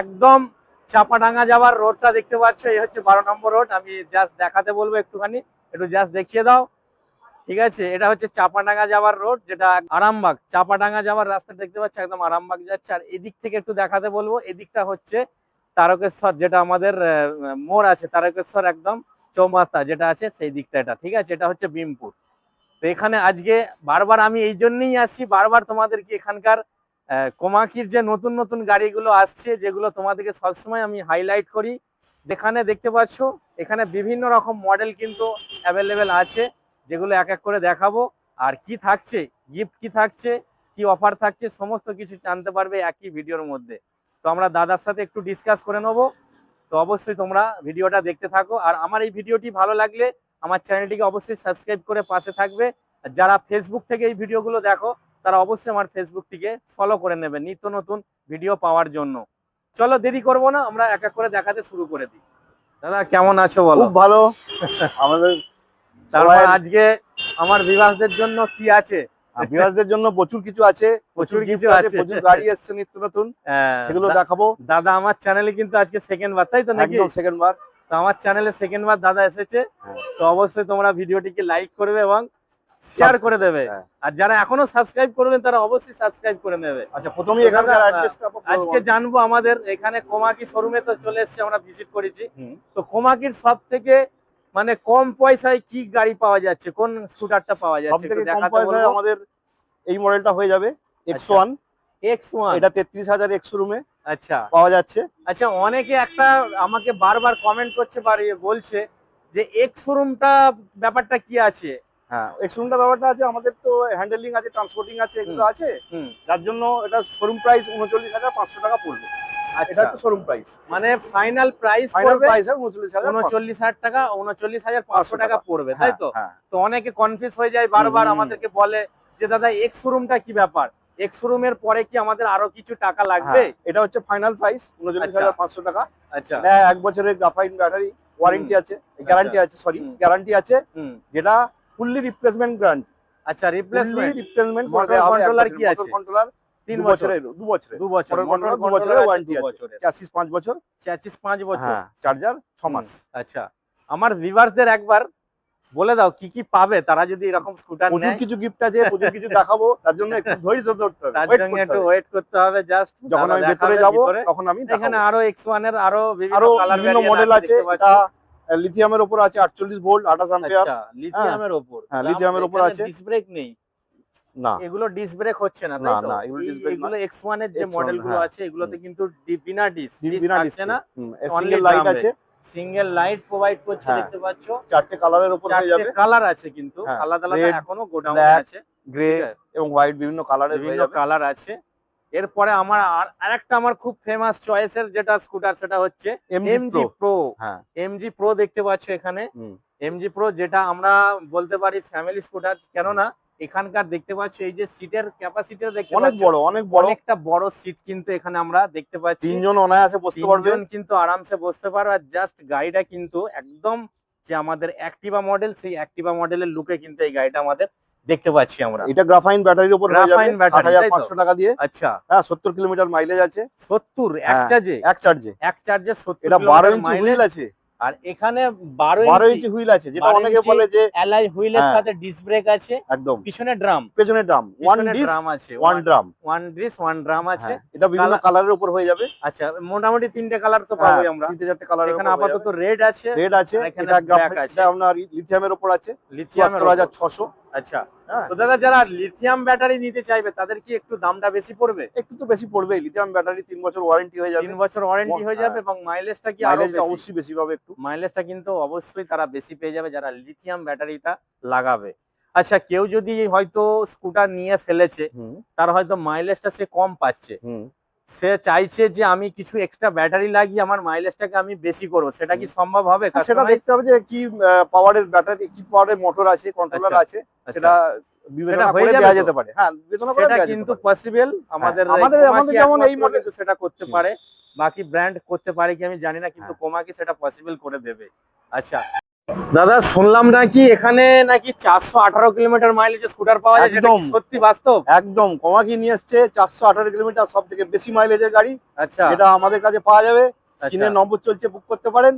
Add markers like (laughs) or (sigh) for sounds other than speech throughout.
একদম চাপাডাঙ্গা যাওয়ার রোডটা দেখতে পাচ্ছ, এই হচ্ছে বারো নম্বর রোড আমি জাস্ট দেখাতে বলব একটুখানি, একটু জাস্ট দেখিয়ে দাও। ঠিক আছে, এটা হচ্ছে চাপাডাঙ্গা যাওয়ার রোড যেটা আরামবাগ, চাপাডাঙ্গা যাওয়ার রাস্তা দেখতে পাচ্ছ, একদম আরামবাগ যাচ্ছে। আর এদিক থেকে একটু দেখাতে বলব, এদিকটা হচ্ছে তারকেশ্বর, যেটা আমাদের মোড় আছে, তারকেশ্বর একদম চৌমাস্তা যেটা আছে, সেই দিকটা এটা। ঠিক আছে, এটা হচ্ছে বিমপুর তো এখানে আজকে বারবার আমি এই জন্যই আসছি বারবার তোমাদেরকে এখানকার কোমাকির যে নতুন নতুন গাড়িগুলো আসছে, যেগুলো তোমাদেরকে সবসময় আমি হাইলাইট করি, যেখানে দেখতে পাচ্ছ, এখানে বিভিন্ন রকম মডেল কিন্তু অ্যাভেলেবেল আছে, যেগুলো এক এক করে দেখাবো। আর কি থাকছে গিফট কি থাকছে, কি অফার থাকছে, সমস্ত কিছু জানতে পারবে একই ভিডিওর মধ্যে। তো আমরা দাদার সাথে একটু ডিসকাস করে নেব। তো অবশ্যই তোমরা ভিডিওটা দেখতে থাকো। আর আমার এই ভিডিওটি ভালো লাগলে আমার চ্যানেলটিকে অবশ্যই সাবস্ক্রাইব করে পাশে থাকবে। যারা ফেসবুক থেকে এই ভিডিওগুলো দেখো তারা অবশ্যই আমার ফেসবুকটিকে ফলো করে নেবে নিত্য নতুন ভিডিও পাওয়ার জন্য। চলো দেরি করব না আমরা এক এক করে দেখাতে শুরু করে দিই। দাদা কেমন আছো বলো? খুব ভালো। আমাদের তারপর আজকে আমার বিবাহদের জন্য কি আছে? বিভাসদের জন্য প্রচুর কিছু আছে প্রচুর কিছু আছে। প্রচুর গাড়ি এসছে নিত্য নতুন। আহ, সেগুলো দেখাবো। দাদা আমার চ্যানেলে কিন্তু আজকে সেকেন্ড বার তাই তো নাকি? একদম সেকেন্ড বার। তো আমার চ্যানেলে সেকেন্ড বার দাদা এসেছে। হ্যাঁ। তো অবশ্যই তোমরা ভিডিওটিকে লাইক করবে এবং শেয়ার করে দেবে। আর যারা এখনও সাবস্ক্রাইব করবেন তারা অবশ্যই সাবস্ক্রাইব করে নেবে। আচ্ছা প্রথমেই এখানকার অ্যাড্রেসটা আজকে জানব আমাদের এখানে কোমাকি শোরুমে তো চলে এসেছে আমরা ভিজিট করেছি। তো কোমাকির সব থেকে মানে কম পয়সায় কি গাড়ি পাওয়া যাচ্ছে? কোন স্কুটারটা পাওয়া যাচ্ছে? একটু দেখাতে পয়সায় আমাদের এই মডেলটা হয়ে যাবে এক্স আচ্ছা। ওয়ান এক্স ওয়ান এটা তেত্রিশ হাজার এক্স রুমে আচ্ছা। পাওয়া যাচ্ছে। আচ্ছা অনেকে একটা আমাকে বারবার কমেন্ট করছে পারি বলছে যে এক্স শোরুমটা ব্যাপারটা কি আছে? হ্যাঁ এক্স রুমটা ব্যাপারটা আছে আমাদের তো হ্যান্ডেলিং আছে ট্রান্সপোর্টিং আছে এগুলো আছে। যার জন্য এটা শোরুম প্রাইস উনচল্লিশ হাজার পাঁচশো টাকা পড়বে। এটা আচ্ছা হচ্ছে শোরুম প্রাইস মানে ফাইনাল প্রাইস ফাইনাল প্রাইস উনচল্লিশ হাজার টাকা। উনচল্লিশ হাজার পাঁচশো পাঁচশো টাকা। টাকা। পড়বে তাই তো হ্যাঁ। তো অনেকে কনফিউজ হয়ে যায় বারবার। আমাদেরকে বলে যে দাদা এক্স শোরুমটা কি ব্যাপার? এক্স শোরুমের পরে কি আমাদের আরও কিছু টাকা লাগবে? হ্যাঁ, এটা হচ্ছে ফাইনাল প্রাইস উনচল্লিশ হাজার পাঁচশো টাকা। আচ্ছা। এটা এক বছরের গ্রাফাইন ব্যাটারি ওয়ারেন্টি আছে গ্যারান্টি আছে সরি। গ্যারান্টি আছে যেটা ফুললি রিপ্লেসমেন্ট গ্যারান্টি আচ্ছা রিপ্লেসমেন্ট রিপ্লেসমেন্ট করে দেওয়া হবে। controller কি আছে? কন্ট্রোলার তিন বছর। বছরের দু বছরের দু বছর মোটর দু কন্ট্রোলার বছরের আছে। চ্যাসিস পাঁচ বছর। চ্যাচিস পাঁচ বছর। হ্যাঁ চার্জার ছ মাস। আচ্ছা। আমার ভিভার্সদের একবার বলে দাও কি কি পাবে? তারা যদি এরকম স্কুটার প্রচুর নেয়। কিছু গিফট আছে প্রচুর কিছু দেখাবো। তার জন্য একটু ধৈর্য ধরতে হবে। তার জন্য একটু ওয়েট করতে হবে জাস্ট যখন আমি ভেতরে যাব তখন আমি এখানে আরও এক্স ওয়ানের আরও বিভিন্ন কালার বিভিন্ন মডেল আছে এটা লিথিয়ামের উপর আছে আটচল্লিশ ভোল্ট আঠাশ অ্যাম্পিয়ার আচ্ছা লিথিয়ামের উপর হ্যাঁ, লিথিয়ামের উপর আছে। ডিস ব্রেক নেই। না। এগুলো ডিস ব্রেক হচ্ছে না না, না, এগুলো brake না। এগুলো এক্স ওয়ানের যে X1, মডেলগুলো হ্যাঁ। আছে এগুলোতে কিন্তু বিনা ডিস ডিস বিনা থাকছে ডিসপ্লে না সিঙ্গেল লাইট আছে। সিঙ্গেল লাইট প্রোভাইড করছে হ্যাঁ। দেখতে পাচ্ছ? চারটে কালারের উপর হয়ে যাবে। কালার আছে কিন্তু। হ্যাঁ, আলাদা আলাদা এখনও গোডাউনে আছে। গ্রে এবং হোয়াইট বিভিন্ন কালারের বিভিন্ন কালার আছে। এরপরে আমার আর- আরেকটা আমার খুব ফেমাস চয়েসের যেটা স্কুটার সেটা হচ্ছে এমজি প্রো এমজি প্রো দেখতে পাচ্ছ এখানে। এমজি প্রো যেটা আমরা বলতে পারি ফ্যামিলি স্কুটার কেননা এখানকার দেখতে পাচ্ছ এই যে সিটের ক্যাপাসিটি দেখতে অনেক বড় অনেক বড়। অনেকটা বড় সিট কিন্তু এখানে আমরা দেখতে পাচ্ছি। তিনজন অনায়াসে বসতে পারবে। তিনজন কিন্তু আরামসে বসতে পারো আর জাস্ট গাড়িটা কিন্তু একদম যে আমাদের অ্যাক্টিভা মডেল সেই অ্যাক্টিভা মডেলের লুকে কিন্তু এই গাড়িটা আমাদের দেখতে পাচ্ছি আমরা। এটা গ্রাফাইন ব্যাটারির উপর হয়ে যাবে Graphene battery, ষাট হাজার তাই তো? পাঁচশো টাকা দিয়ে। আচ্ছা। হ্যাঁ সত্তর কিলোমিটার মাইলেজ আছে। সত্তর এক হ্যাঁ, চার্জে এক চার্জে এক চার্জে সত্তর এটা বারো ইঞ্চি হুইল আছে। আর এখানে বারো বারো ইঞ্চি ইঞ্চি হুইল আছে যেটা অনেকে বলে যে অ্যালাই হুইলের হ্যাঁ। সাথে ডিস্ক ব্রেক আছে একদম। পিছনে ড্রাম পেছনে ড্রাম ওয়ান ডিস ড্রাম আছে। One drum one disc one drum আছে। এটা বিভিন্ন কালারের উপর হয়ে যাবে। আচ্ছা মোটামুটি তিনটে কালার তো হ্যাঁ, পাবোই আমরা। তিনটে চারটে কালার এখানে আপাতত রেড আছে রেড আছে এটা আপনার লিথিয়ামের উপর আছে। লিথিয়াম চুয়াত্তর হাজার ছশো। আচ্ছা হ্যাঁ। তো দাদা যারা লিথিয়াম ব্যাটারি নিতে চাইবে তাদের কি একটু দামটা বেশি পড়বে? একটু তো বেশি পড়বে লিথিয়াম ব্যাটারি তিন বছর ওয়ারেন্টি হয়ে যাবে। তিন বছর ওয়ারেন্টি হয়ে যাবে। এবং মাইলেজটা কি মাইলেজটা অবশ্যই বেশি পাবে একটু। মাইলেজটা কিন্তু অবশ্যই তারা বেশি পেয়ে যাবে যারা লিথিয়াম ব্যাটারিটা লাগাবে। আচ্ছা কেউ যদি হয়তো স্কুটার নিয়ে ফেলেছে তার হয়তো মাইলেজটা সে কম পাচ্ছে। সে চাইছে যে আমি কিছু এক্সট্রা ব্যাটারি লাগিয়ে আমার মাইলেজটাকে আমি বেশি করব। সেটা কি সম্ভব হবে হ্যাঁ, সেটা দেখতে হবে যে কি পাওয়ারের ব্যাটারি কি পাওয়ারের মোটর আছে কন্ট্রোলার আচ্ছা, আছে আচ্ছা। সেটা বিবেচনা করে দেওয়া যেতে পারে। হ্যাঁ বিবেচনা করে দেওয়া কিন্তু পসিবল আমাদের হ্যাঁ, আমাদের- আমাদের যেমন এই একমাত্র সেটা করতে পারে। বাকি ব্র্যান্ড করতে পারে কি আমি জানি না কিন্তু। কোমাকি সেটা পসিবল করে দেবে। আচ্ছা। দাদা শুনলাম নাকি এখানে নাকি চারশো আঠারো কিলোমিটার মাইলেজ স্কুটার পাওয়া যায়? একদম। সত্যি বাস্তব? একদম। কমাকি নিয়ে এসছে চারশো আঠারো কিলোমিটার সব থেকে বেশি মাইলেজের গাড়ি। আচ্ছা। যেটা আমাদের কাছে পাওয়া যাবে। স্ক্রিনের আচ্ছা। নম্বর চলছে বুক করতে পারেন।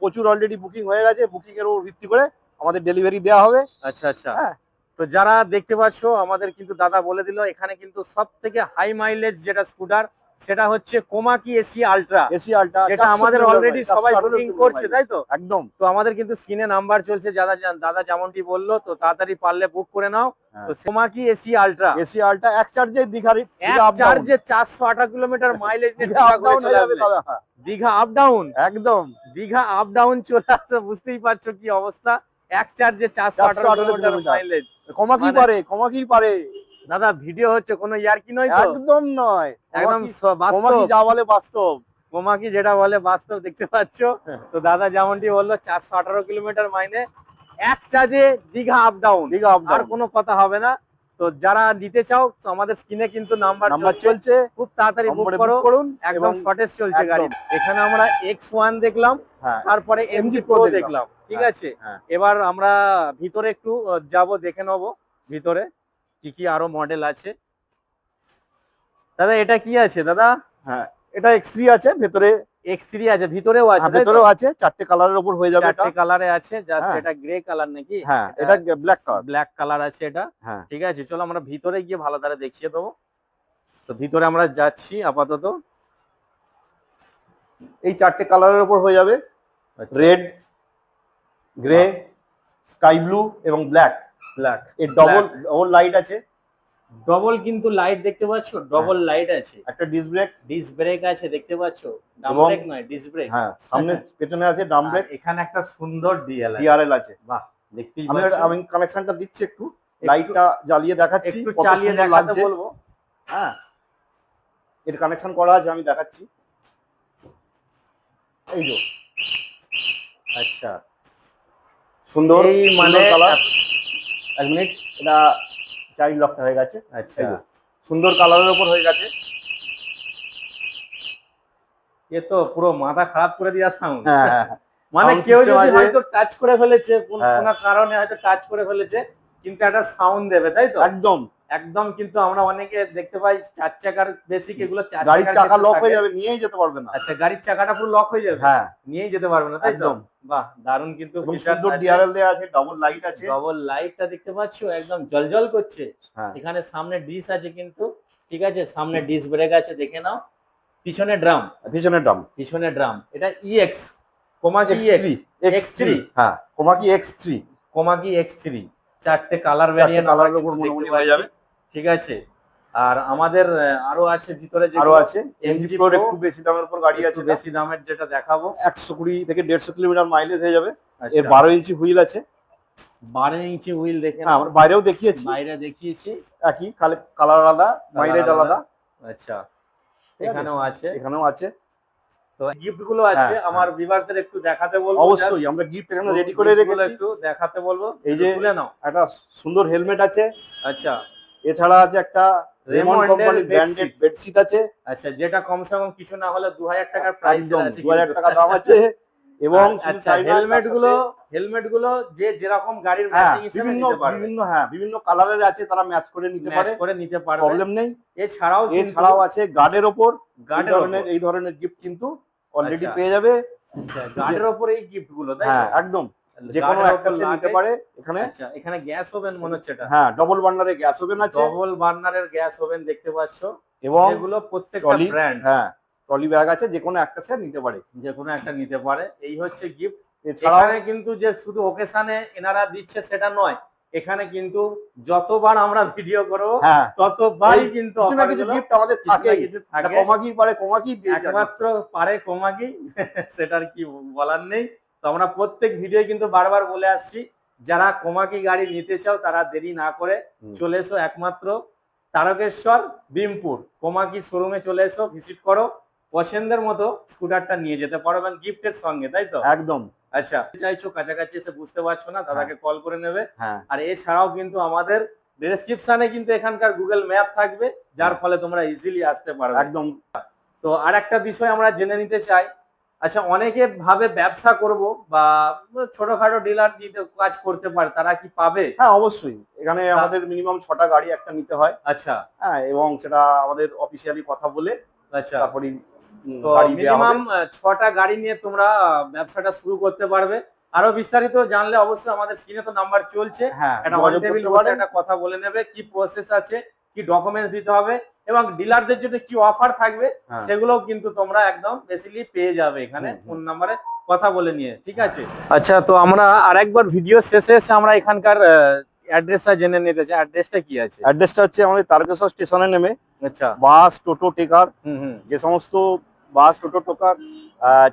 প্রচুর অলরেডি বুকিং হয়ে গেছে। বুকিং এর উপর ভিত্তি করে আমাদের ডেলিভারি দেওয়া হবে। আচ্ছা আচ্ছা। হ্যাঁ। তো যারা দেখতে পাচ্ছ আমাদের কিন্তু দাদা বলে দিল এখানে কিন্তু সব থেকে হাই মাইলেজ যেটা স্কুটার সেটা হচ্ছে কোমাকি এসি আলট্রা এসি আলটা যেটা আমাদের অলরেডি সবাই বুকিং করছে তাই তো? একদম। তো আমাদের কিন্তু স্ক্রিনে নাম্বার চলছে দাদা দাদা যেমনটি বলল তো তাড়াতাড়ি পারলে বুক করে নাও। হ্যাঁ। তো কোমাকি এসি আলট্রা এসি আলটা এক চার্জে দীঘার এক চার্জে চারশো আঠারো কিলোমিটার (laughs) মাইলেজ নিয়ে দীঘা আপ ডাউন চলে যাবে আসবে। দাদা। দীঘা আপ ডাউন একদম। দীঘা আপ ডাউন চলে আসছে বুঝতেই পারছ কি অবস্থা? এক চার্জে চারশো আঠারো 418 কিলোমিটার কিলোমিটার। মাইলেজ কমাকি মানে- পারে কমাকি পারে। দাদা ভিডিও হচ্ছে কোনো ইয়ার কি নয় তো? একদম নয়। একদম বাস্তব। যা বলে বাস্তব। কোমাকি যেটা বলে বাস্তব দেখতে পাচ্ছ? হ্যাঁ। তো দাদা যেমনটি বলল চারশো আঠারো কিলোমিটার মাইনে এক চার্জে Digha up down Digha up আর কোনো কথা হবে না। তো যারা দিতে চাও আমাদের স্ক্রিনে কিন্তু নাম্বার নাম্বার চলছে। খুব তাড়াতাড়ি বুক করো। করুন একদম শর্টেজ চলছে গাড়ি এখানে আমরা এক্স ওয়ান দেখলাম হ্যাঁ। তারপরে এমজি প্রো দেখলাম। ঠিক হ্যাঁ, আছে। এবার আমরা ভিতরে একটু যাব দেখে নেব ভিতরে। কি কি আরও মডেল আছে? দাদা এটা কি আছে দাদা? হ্যাঁ এটা এক্স থ্রি আছে ভেতরে এক্স থ্রি আছে ভিতরেও আছে হ্যাঁ, ভেতরেও আছে চারটে কালারের উপর হয়ে যাবে চারটে কালারে আছে জাস্ট হ্যাঁ। এটা গ্রে কালার নাকি? হ্যাঁ এটা ব্ল্যাক কালার ব্ল্যাক কালার আছে এটা। হ্যাঁ। ঠিক আছে চলো আমরা ভিতরে গিয়ে ভালো ধারে দেখিয়ে দেবো। তো ভিতরে আমরা যাচ্ছি আপাতত। এই চারটে কালারের উপর হয়ে যাবে। রেড গ্রে স্কাই ব্লু এবং ব্ল্যাক ব্ল্যাক এর ডবল ডবল লাইট আছে? ডবল কিন্তু লাইট দেখতে পাচ্ছ? ডবল লাইট আছে। একটা ডিস ব্রেক ডিস ব্রেক আছে দেখতে পাচ্ছ? ডাম ব্রেক নয় ডিস ব্রেক হ্যাঁ সামনে পেছনে আছে ডাম ব্রেক এখানে একটা সুন্দর ডিএল আছে। ডিআরএল আছে। বাহ দেখতেই আমি আমি কানেকশনটা দিচ্ছি একটু। লাইটটা জ্বালিয়ে দেখাচ্ছি একটু চালিয়ে দেখাতে বলব। হ্যাঁ। এর কানেকশন করা আছে আমি দেখাচ্ছি। এই যে। আচ্ছা। সুন্দর মানে কালার এক মিনিট এটা চাইল্ড লকটা হয়ে গেছে। আচ্ছা। সুন্দর কালারের উপর হয়ে গেছে। এ তো পুরো মাথা খারাপ করে দিয়ে সাউন্ড হ্যাঁ হ্যাঁ হ্যাঁ। মানে কেউ যদি হয়তো টাচ করে ফেলেছে। কোনো কারণে হয়তো টাচ করে ফেলেছে কিন্তু একটা সাউন্ড দেবে তাই তো? একদম। একদম কিন্তু আমরা অনেকে দেখতে পাই চার চাকার বেসিক এগুলো চার গাড়ির চাকা লক হয়ে যাবে নিয়েই যেতে পারবে না। আচ্ছা গাড়ির চাকাটা পুরো লক হয়ে যাবে? হ্যাঁ। নিয়েই যেতে পারবে না তাই তো? একদম। বাহ দারুণ কিন্তু সুন্দর ডিআরএল দেওয়া আছে ডবল লাইট আছে। ডবল লাইটটা দেখতে পাচ্ছো একদম জলজল করছে। হ্যাঁ। এখানে সামনে ডিশ আছে কিন্তু ঠিক আছে? সামনে ডিশ ব্রেক আছে দেখে নাও। পিছনে ড্রাম পিছনে ডাম পিছনে ড্রাম এটা EX Komaki X EX three X three হ্যাঁ Komaki X three Komaki X three চারটে কালার ভ্যারিয়েন্ট কালারের উপর মোটামুটি হয়ে যাবে। ঠিক আছে? আর আমাদের আরও আছে ভিতরে যে আরও আছে? এমজি প্রোর একটু বেশি দামের উপর গাড়ি আছে বেশি দামের যেটা দেখাবো। একশো কুড়ি থেকে দেড়শো কিলোমিটার মাইলেজ হয়ে যাবে। এর আচ্ছা। বারো ইঞ্চি হুইল আছে। বারো ইঞ্চি হুইল দেখে হ্যাঁ আমরা বাইরেও দেখিয়েছি। বাইরে দেখিয়েছি। একই কালার আলাদা মাইলেজ আলাদা। আচ্ছা। এখানেও আছে। এখানেও আছে। তো গিফটগুলো আছে হ্যাঁ, আমার বিবারদের একটু দেখাতে বলব অবশ্যই আমরা গিফট এখানে রেডি করে রেখেছি। একটু দেখাতে বলব। এই যে নাও। একটা সুন্দর হেলমেট আছে। আচ্ছা। এছাড়া আছে একটা রেমন কোম্পানির ব্র্যান্ডেড বেডশিট আছে। আচ্ছা যেটা কমসে কম কিছু না হলে দু হাজার টাকার প্রাইস আছে দু হাজার কিন্তু। টাকা দাম আছে। এবং শুধু আচ্ছা হেলমেটগুলো হেলমেটগুলো যে যেরকম গাড়ির ম্যাচিং হিসেবে বিভিন্ন নিতে পারবে। বিভিন্ন হ্যাঁ বিভিন্ন কালারের আছে তারা ম্যাচ করে নিতে পারে। করে নিতে পারবে। প্রবলেম নেই। এছাড়াও এছাড়াও আছে গার্ডের ওপর। গার্ডের ধরনের এই ধরনের গিফট কিন্তু অলরেডি আচ্ছা। পেয়ে যাবে। গার্ডের ওপর এই গিফটগুলো তাই হ্যাঁ একদম। যে কোনো একটা সে নিতে পারে এখানে আচ্ছা এখানে গ্যাস ওভেন মনে হচ্ছে এটা। হ্যাঁ ডবল বার্নারে গ্যাস ওভেন আছে। ডবল বার্নারের গ্যাস ওভেন দেখতে পাচ্ছ। এবং যেগুলো প্রত্যেকটা ব্র্যান্ড হ্যাঁ ট্রলি ব্যাগ আছে যে কোনো একটা সে নিতে পারে। যে কোনো একটা নিতে পারে। এই হচ্ছে গিফট এখানে কিন্তু যে শুধু ওকেশনে এনারা দিচ্ছে সেটা নয় এখানে কিন্তু যতবার আমরা ভিডিও করব হ্যাঁ। ততবারই কিন্তু কিছু না offer কিছু গিফট আমাদের থাকে। কমাকি পারে কমাকি দিয়েছে। একমাত্র পারে কমাকি (laughs) সেটার কি বলার নেই। তো আমরা প্রত্যেক ভিডিও কিন্তু বারবার বলে আসছি যারা কমাকি গাড়ি নিতে চাও তারা দেরি না করে চলে এসো একমাত্র তারকেশ্বর বিমপুর কোমাকি শোরুমে চলে এসো ভিজিট করো পছন্দের মতো স্কুটারটা নিয়ে যেতে পারো এবং গিফটের সঙ্গে তাই তো? একদম। আচ্ছা চাইছো কাছাকাছি এসে বুঝতে পারছ না দাদাকে কল করে নেবে। হ্যাঁ। আর এছাড়াও কিন্তু আমাদের ডেসক্রিপশনে কিন্তু এখানকার গুগল ম্যাপ থাকবে যার ফলে তোমরা ইজিলি আসতে পারবে। একদম। তো আর একটা বিষয় আমরা জেনে নিতে চাই আচ্ছা অনেকে ভাবে ব্যবসা করব বা ছোটখাটো ডিলার দিতে কাজ করতে পারে তারা কি পাবে? হ্যাঁ অবশ্যই। এখানে আমাদের মিনিমাম ছটা গাড়ি একটা নিতে হয়। আচ্ছা। হ্যাঁ এবং সেটা আমাদের অফিসিয়ালি কথা বলে আচ্ছা। তারপরেই উম, তো গাড়ি দেওয়া হবে। মিনিমাম ছটা গাড়ি নিয়ে তোমরা ব্যবসাটা শুরু করতে পারবে। আরও বিস্তারিত জানলে অবশ্যই আমাদের স্ক্রিনে তো নাম্বার চলছে। হ্যাঁ একটা কথা বলে নেবে কি প্রসেস আছে কি ডকুমেন্টস দিতে হবে এবং ডিলারদের জন্য কি অফার থাকবে হ্যাঁ। সেগুলোও কিন্তু তোমরা একদম বেসিলি পেয়ে যাবে এখানে। ফোন নাম্বারে কথা বলে নিয়ে ঠিক আছে? আচ্ছা তো আমরা আরেকবার ভিডিও শেষে এসে আমরা এখানকার অ্যাড্রেসটা জেনে নিতে চাই। অ্যাড্রেসটা কি আছে? অ্যাড্রেসটা হচ্ছে আমাদের তারকেশ্বর স্টেশনে নেমে আচ্ছা। বাস টোটো টেকার হুম হুম। যে সমস্ত বাস টোটো টোকার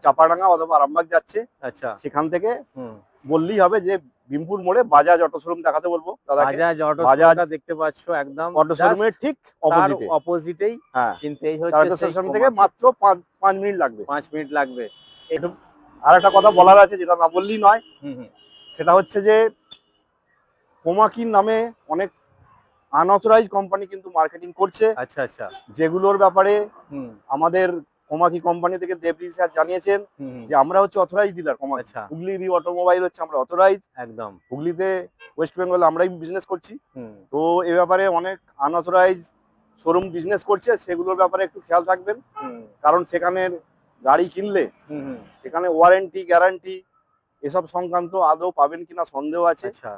চাপাডাঙ্গা অথবা আরামবাগ যাচ্ছে আচ্ছা। সেখান থেকে হুম। বললেই হবে যে বিমপুর মোড়ে বাজাজ অটো শোরুম দেখাতে বলব দাদাকে। বাজাজ অটো শোরুমটা দেখতে পাচ্ছ একদম অটো শোরুমের ঠিক অপোজিটে অপোজিটেই হ্যাঁ। কিন্তু এই হচ্ছে স্টেশন থেকে মাত্র পাঁচ পাঁচ মিনিট লাগবে। পাঁচ মিনিট লাগবে। আর একটা কথা বলার আছে যেটা না বললেই নয়। সেটা হচ্ছে যে কোমাকির নামে অনেক আনঅথরাইজ কোম্পানি কিন্তু মার্কেটিং করছে। আচ্ছা আচ্ছা। যেগুলোর ব্যাপারে আমাদের কোমাকি কোম্পানি থেকে দেবরি স্যার জানিয়েছেন যে আমরা হচ্ছে authorise dealer Komaki Hooghly B automobile হচ্ছে আমরা অথরাইজ একদম। হুগলিতে ওয়েস্ট বেঙ্গল আমরাই বিজনেস করছি। তো এ ব্যাপারে অনেক আনঅথরাইজ শোরুম বিজনেস করছে সেগুলোর ব্যাপারে একটু খেয়াল রাখবেন। কারণ সেখানের গাড়ি কিনলে সেখানে ওয়ারেন্টি গ্যারান্টি এসব সংক্রান্ত আদৌ পাবেন কিনা সন্দেহ আছে। আচ্ছা।